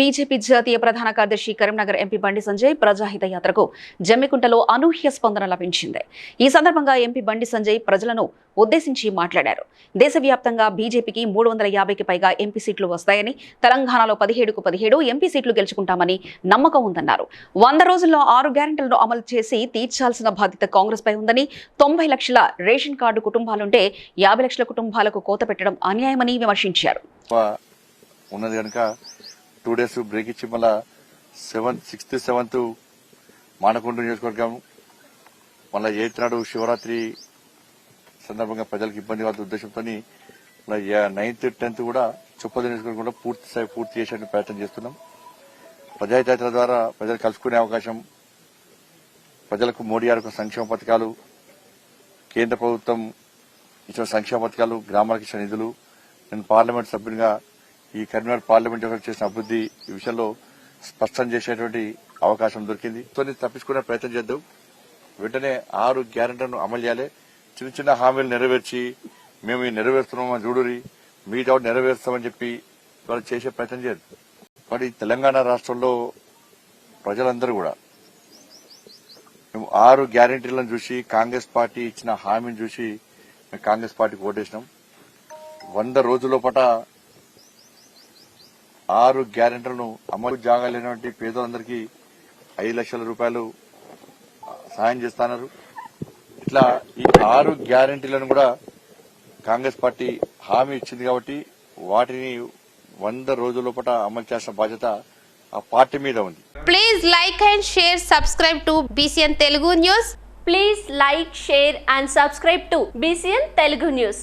BJP జాతీయ ప్రధాన కార్యదర్శి కరీంనగర్ ఎంపీ బండి సంజయ్ ప్రజాహిత యాత్రకు జమ్మికుంటలో అనూహ్య స్పందన లభించింది. ఈ సందర్భంగా ఎంపీ బండి సంజయ్ ప్రజలను ఉద్దేశించి మాట్లాడారు. దేశవ్యాప్తంగా బీజేపీకి మూడు వందల యాభైకి పైగా ఎంపీ సీట్లు వస్తాయని తెలంగాణలో పదిహేడుకు పదిహేడు ఎంపీ సీట్లు గెలుచుకుంటామని నమ్మకం ఉందన్నారు. వంద రోజుల్లో ఆరు గ్యారెంటీలను అమలు చేసి తీర్చాల్సిన బాధ్యత కాంగ్రెస్ పై ఉందని తొంభై లక్షల రేషన్ కార్డు కుటుంబాలుంటే యాభై లక్షల కుటుంబాలకు కోత పెట్టడం అన్యాయమని విమర్శించారు. ఉన్నది కనుక టూ డేస్ బ్రేక్ ఇచ్చి మళ్ళా సెవెంత్ సిక్స్త్ సెవెంత్ మానకొండ నియోజకవర్గం మళ్ళా ఎయిత్ నాడు శివరాత్రి సందర్భంగా ప్రజలకు ఇబ్బంది కాదు ఉద్దేశంతో నైన్త్ టెన్త్ కూడా చొప్పద నియోజకవర్గం కూడా పూర్తి స్థాయి పూర్తి చేసే ప్రయత్నం చేస్తున్నాం. ప్రజాహితాల ద్వారా ప్రజలు కలుసుకునే అవకాశం ప్రజలకు మోడీ గారి సంక్షేమ పథకాలు కేంద్ర ప్రభుత్వం ఇచ్చిన సంక్షేమ పథకాలు గ్రామాలకు ఇచ్చిన నిధులు నేను పార్లమెంట్ సభ్యునిగా ఈ కరీంనగర్ పార్లమెంట్ చేసిన అభివృద్ధి ఈ విషయంలో స్పష్టం చేసేటువంటి అవకాశం దొరికింది. తో తప్పించుకునే ప్రయత్నం చేద్దాం. వెంటనే ఆరు గ్యారెంటీలను అమలు చేయాలి. చిన్న చిన్న హామీలు నెరవేర్చి మేము ఇవి నెరవేరుస్తున్నామని చూడురి మీతో నెరవేరుస్తామని చెప్పి వాళ్ళు చేసే ప్రయత్నం చేయదు మరి తెలంగాణ రాష్ట్రంలో ప్రజలందరూ కూడా మేము ఆరు గ్యారెంటీలను చూసి కాంగ్రెస్ పార్టీ ఇచ్చిన హామీని చూసి మేము కాంగ్రెస్ పార్టీకి ఓటేసినాం. వంద రోజుల పట ఆరు గ్యారెంటీలను అమలు జాగలేనటువంటి పేదలందరికీ ఐదు లక్షల రూపాయలు సాయం చేస్తున్నారు. ఇట్లా ఈ ఆరు గ్యారెంటీలను కూడా కాంగ్రెస్ పార్టీ హామీ ఇచ్చింది కాబట్టి వాటిని వంద రోజుల పట అమలు చేసిన బాధ్యత ఆ పార్టీ మీద ఉంది. Please like and share subscribe to BCN Telugu news please like share and subscribe to BCN Telugu news